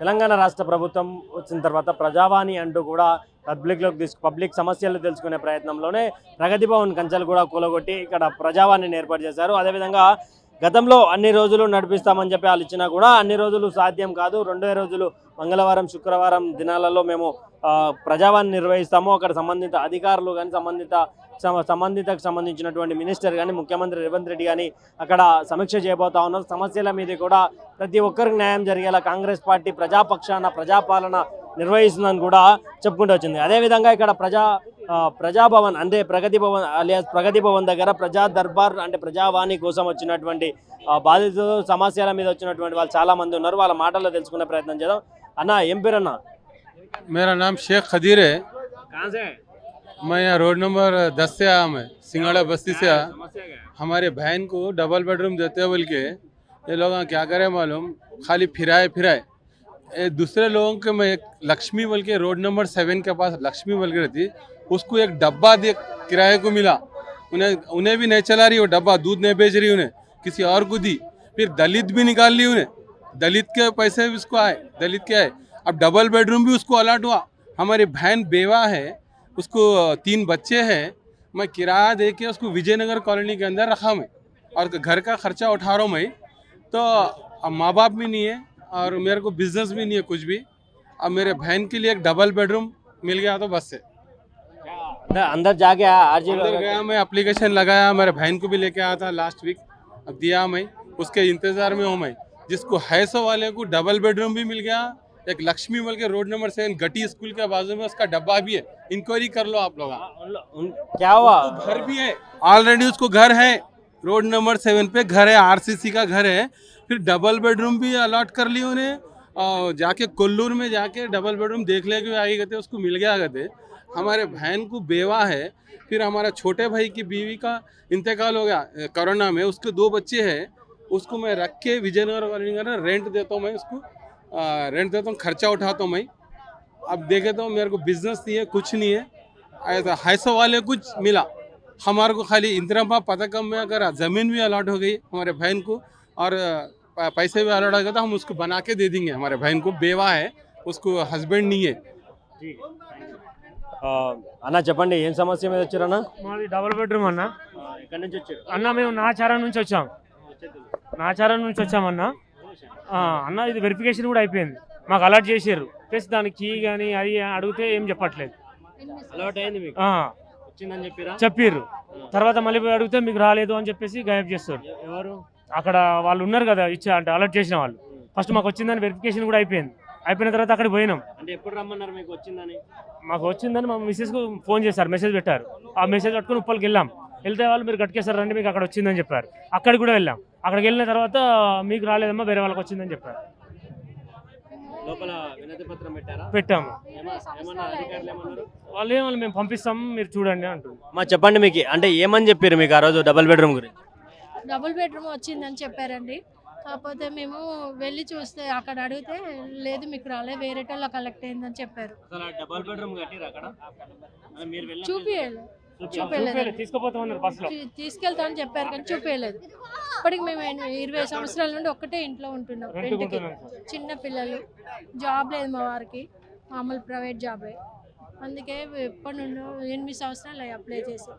తెలంగాణ రాష్ట్ర ప్రభుత్వం వచ్చిన తర్వాత ప్రజావాణి అంటూ కూడా పబ్లిక్లోకి తీసుకు పబ్లిక్ సమస్యలు తెలుసుకునే ప్రయత్నంలోనే ప్రగతి భవన్ కంచెలు కూడా కూలగొట్టి ఇక్కడ ప్రజావాణిని ఏర్పాటు చేశారు. అదేవిధంగా గతంలో అన్ని రోజులు నడిపిస్తామని చెప్పి వాళ్ళు ఇచ్చినా కూడా అన్ని రోజులు సాధ్యం కాదు. రెండే రోజులు మంగళవారం శుక్రవారం దినాలలో మేము ప్రజావాణి నిర్వహిస్తాము. అక్కడ సంబంధిత అధికారులు కానీ సంబంధిత సంబంధితకు సంబంధించినటువంటి మినిస్టర్ కానీ ముఖ్యమంత్రి రేవంత్ రెడ్డి కానీ అక్కడ సమీక్ష చేయబోతా ఉన్నారు. సమస్యల మీద కూడా ప్రతి ఒక్కరికి న్యాయం జరిగేలా కాంగ్రెస్ పార్టీ ప్రజాపక్షాన ప్రజాపాలన నిర్వహిస్తుందని కూడా చెప్పుకుంటూ వచ్చింది. అదేవిధంగా ఇక్కడ ప్రజా ప్రజాభవన్ అంటే ప్రగతి భవన్ అలియా ప్రగతి భవన్ దగ్గర ప్రజా దర్బార్ అంటే ప్రజావాణి కోసం వచ్చినటువంటి బాధితులు సమస్యల మీద వచ్చినటువంటి వాళ్ళు చాలామంది ఉన్నారు. వాళ్ళ మాటల్లో తెలుసుకునే ప్రయత్నం చేద్దాం. అన్న ఏం పేరన్నా? మేరా నామ్ షేక్ ఖదీరే. मैं यहाँ रोड नंबर दस से आया मैं सिंगाड़ा बस्ती से आया। हमारे बहन को डबल बेडरूम देते बोल के ये लोग क्या करें मालूम? खाली फिराए फिराए। ये दूसरे लोगों के मैं एक लक्ष्मी बोल के रोड नंबर सेवन के पास लक्ष्मी बोल के रहती उसको एक डब्बा दे किराए को मिला। उन्हें उन्हें भी नहीं चला रही वो डब्बा दूध नहीं बेच रही उन्हें किसी और को दी। फिर दलित भी निकाल ली उन्हें। दलित के पैसे भी उसको आए दलित के आए। अब डबल बेडरूम भी उसको अलर्ट हुआ। हमारी बहन बेवा है उसको तीन बच्चे हैं मैं किराया दे के उसको विजयनगर कॉलोनी के अंदर रखा मैं और घर का खर्चा उठा रहा हूँ मैं। तो अब माँ बाप भी नहीं है और मेरे को बिज़नेस भी नहीं है कुछ भी। अब मेरे बहन के लिए एक डबल बेडरूम मिल गया तो बस से अंदर अंदर जाके आरजी अंदर गया मैं एप्लीकेशन लगाया मेरे बहन को भी लेके आया था लास्ट वीक अब दिया मैं उसके इंतज़ार में हूँ मैं। जिसको है सो वाले को डबल बेडरूम भी मिल गया एक लक्ष्मी मल के रोड नंबर सेवन गटी स्कूल के बाजू में उसका डब्बा भी है। इंक्वायरी कर लो आप लोग। क्या हुआ? घर भी है। ऑलरेडी उसको घर है। रोड नंबर सेवन पे घर है आरसीसी का घर है। फिर डबल बेडरूम भी अलॉट कर ली उन्हें। और जाके कोल्लूर में जाके डबल बेडरूम देख ले के आई गए उसको मिल गया गए हमारे बहन को बेवा है। फिर हमारा छोटे भाई की बीवी का इंतकाल हो गया कोरोना में। उसके दो बच्चे हैं। उसको मैं रख के विजयनगर कॉलोनी का रेंट देता हूँ मैं उसको। रेंट देता हूँ खर्चा उठाता हूँ मैं अब देखे तो मेरे को बिजनेस नहीं है कुछ नहीं है ऐसा हैसो वाले कुछ मिला हमारे को खाली इंदिरा पथकम में अगर ज़मीन भी अलॉट हो गई हमारे बहन को और प- पैसे भी अलॉट हो गए तो हम उसको बना के दे देंगे हमारे बहन को बेवा है उसको हस्बैंड नहीं है ఆ, అన్న చెప్పండి ఏం సమస్య మీద వచ్చారన్న మాది డబుల్ బెడ్రూమ్ అన్న ఎక్కడి నుంచి వచ్చారు అన్న మేము నాచారం నుంచి వచ్చాం నాచారం నుంచి వచ్చామన్న ఆ, అన్న ఇది వెరిఫికేషన్ కూడా అయిపోయింది. మాకు అలర్ట్ చేసారు ప్లస్ దానికి కీ కానీ అది అడిగితే ఏం చెప్పట్లేదు. చెప్పిరా? తర్వాత మళ్ళీ పోయి అడిగితే మీకు రాలేదు అని చెప్పేసి గాయబ్ చేస్తారు ఎవరు? అక్కడ వాళ్ళు ఉన్నారు కదా ఇచ్చా అంటే అలర్ట్ చేసిన వాళ్ళు. ఫస్ట్ మాకు వచ్చిందని వెరిఫికేషన్ కూడా అయిపోయింది. అయిపోయిన తర్వాత అక్కడికి పోయినాం. అంటే ఎప్పుడు రమ్మన్నారు మీకు వచ్చిందని? మాకు వచ్చిందని మా మిస్సెస్కు ఫోన్ చేశారు మెసేజ్ పెట్టారు. ఆ మెసేజ్ పట్టుకుని ఉప్పలకి వెళ్ళాం. వెళ్తే వాళ్ళు మీరు గట్కేశారు రండి మీకు అక్కడ వచ్చిందని చెప్పారు. అక్కడికి కూడా వెళ్ళాం. అక్కడికి వెళ్ళిన తర్వాత మీకు రాలేదమ్మా వేరే వాళ్ళకి వచ్చిందని చెప్పారు. లోపల వినతి పత్రం పెట్టారా? పెట్టాము. వాళ్ళు ఏమన్నా మేము పంపిస్తాం మీరు చూడండి అంటుంది మా చెప్పండి మీకు. అంటే ఏమని చెప్పారు మీకు ఆ రోజు డబుల్ బెడ్రూమ్ గురించి? డబుల్ బెడ్రూమ్ వచ్చిందని చెప్పారండి. కాకపోతే మేము వెళ్ళి చూస్తే అక్కడ అడిగితే లేదు మీకు రాలే వేరే వాళ్ళ కలెక్ట్ అయిందని చెప్పారు. అసలు డబుల్ బెడ్రూమ్ చూపించలేదు చూపించాలి. చూపించలేదు బస్సులో. తీసుకెళ్తామని చెప్పారు కానీ చూపించలేదు ఇప్పటికి మేము ఇరవై సంవత్సరాల నుండి ఒక్కటే ఇంట్లో ఉంటున్నాం రెంట్కి. చిన్న పిల్లలు. జాబ్ లేదు మా వారికి. మామూలు ప్రైవేట్ జాబే అందుకే ఎప్పటి నుండో ఎనిమిది సంవత్సరాలు అప్లై చేసి.